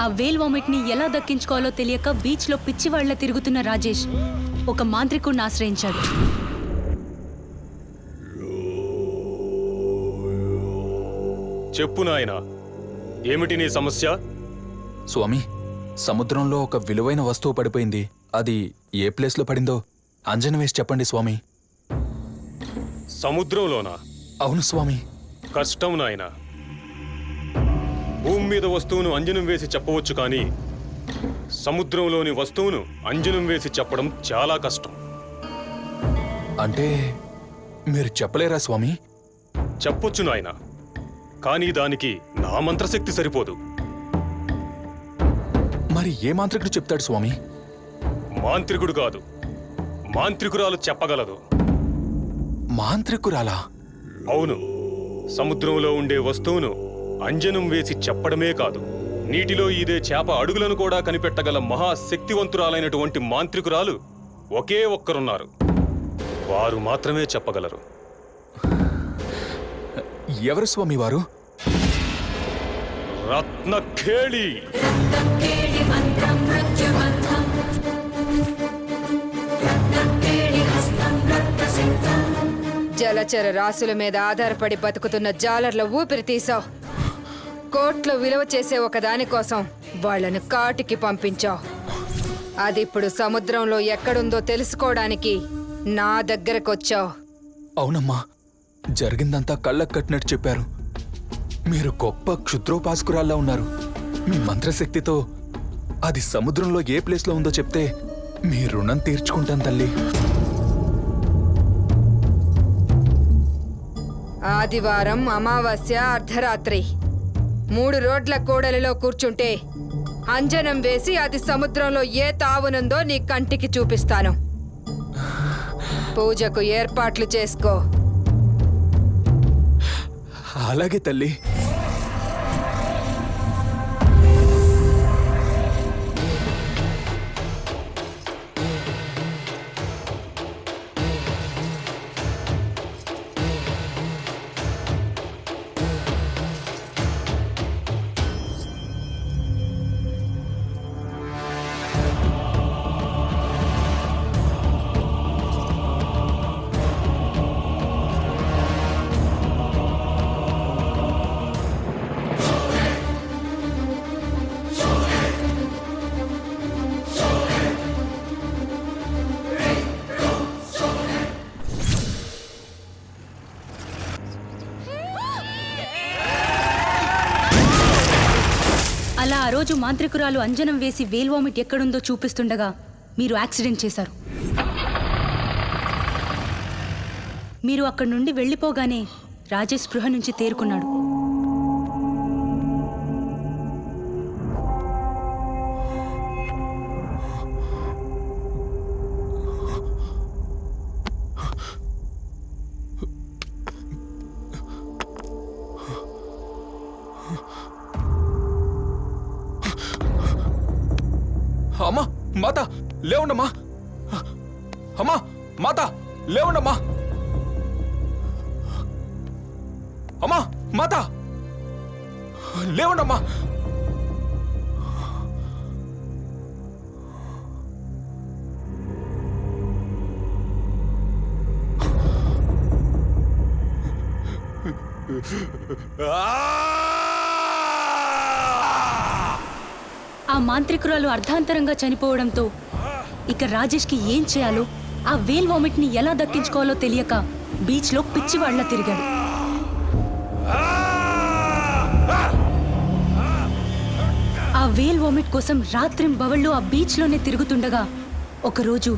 ఆ వేల్ వామిట్ని ఎలా దక్కించుకోవాలో తెలియక బీచ్లో పిచ్చివాళ్ళ తిరుగుతున్న రాజేష్ ఒక మాంత్రికుడిని ఆశ్రయించాడు. చెప్పు నాయనా ఏమిటి నీ సమస్య? స్వామి సముద్రంలో ఒక విలువైన వస్తువు పడిపోయింది. అది ఏ ప్లేస్లో పడిందో అంజన వేసి చెప్పండి స్వామి. సముద్రంలోనా? అవును స్వామి. కష్టం నాయనా. భూమి మీద వస్తువును అంజనం వేసి చెప్పవచ్చు కానీ సముద్రంలోని వస్తువును అంజనం వేసి చెప్పడం చాలా కష్టం. అంటే మీరు చెప్పలేరా స్వామి? చెప్పొచ్చు నాయనా కానీ దానికి నా మంత్రశక్తి సరిపోదు. మరి ఏ మాంత్రికుడు చెప్తాడు స్వామి? మాంత్రికుడు కాదు మాంత్రికురాలు చెప్పగలదు. మాంత్రికురాలా? అవును సముద్రంలో ఉండే వస్తువును అంజనం వేసి చెప్పడమే కాదు. నీటిలో ఈదే చేప అడుగులను కూడా కనిపెట్టగల మహాశక్తివంతురాలైనటువంటి మాంత్రికురాలు ఒకే ఒక్కరున్నారు. వారు మాత్రమే చెప్పగలరు. ఎవరు స్వామి వారు? రత్నఖేళి. జలచర రాసుల మీద ఆధారపడి బతుకుతున్న జాలర్ల ఊపిరి తీసావు కోట్లు విలువ చేసే ఒక దానికోసం వాళ్ళను కాటికి పంపించావు అది ఇప్పుడు సముద్రంలో ఎక్కడుందో తెలుసుకోవడానికి నా దగ్గరకొచ్చావు. అవునమ్మా జరిగిందంతా కళ్ళకు కట్టినట్టు చెప్పారు. మీరు గొప్ప క్షుద్రోపాసకురాల్లా ఉన్నారు. మీ మంత్రశక్తితో అది సముద్రంలో ఏ ప్లేస్లో ఉందో చెప్తే మీ రుణం తీర్చుకుంటాను తల్లి. ఆదివారం అమావాస్య అర్ధరాత్రి. మూడు రోడ్ల కూడలిలో కూర్చుంటే అంజనం వేసి అది సముద్రంలో ఏ తావునుందో నీ కంటికి చూపిస్తాను. పూజకు ఏర్పాట్లు చేసుకో. అలాగే తల్లి. అలా ఆ రోజు మాంత్రికురాలు అంజనం వేసి వేల్ వామిట్ ఎక్కడుందో చూపిస్తుండగా మీరు యాక్సిడెంట్ చేశారు. మీరు అక్కడి నుండి వెళ్ళిపోగానే రాజేష్ స్పృహ నుంచి తేరుకున్నాడు. అమ్మా మాత లేవండమ్మా. అమ్మా మాత లేవండమ్మా. అమ్మా మాత లేవండమ్మా. ఆ మాంత్రికురాలు అర్ధాంతరంగా చనిపోవడంతో ఇక రాజేష్కి ఏం చేయాలో ఆ వేల్ వామిట్ని ఎలా దక్కించుకోవాలో తెలియక బీచ్లో పిచ్చివాళ్ళ తిరిగాడు. ఆ వేల్ వామిట్ కోసం రాత్రింబవళ్ళు ఆ బీచ్లోనే తిరుగుతుండగా ఒకరోజు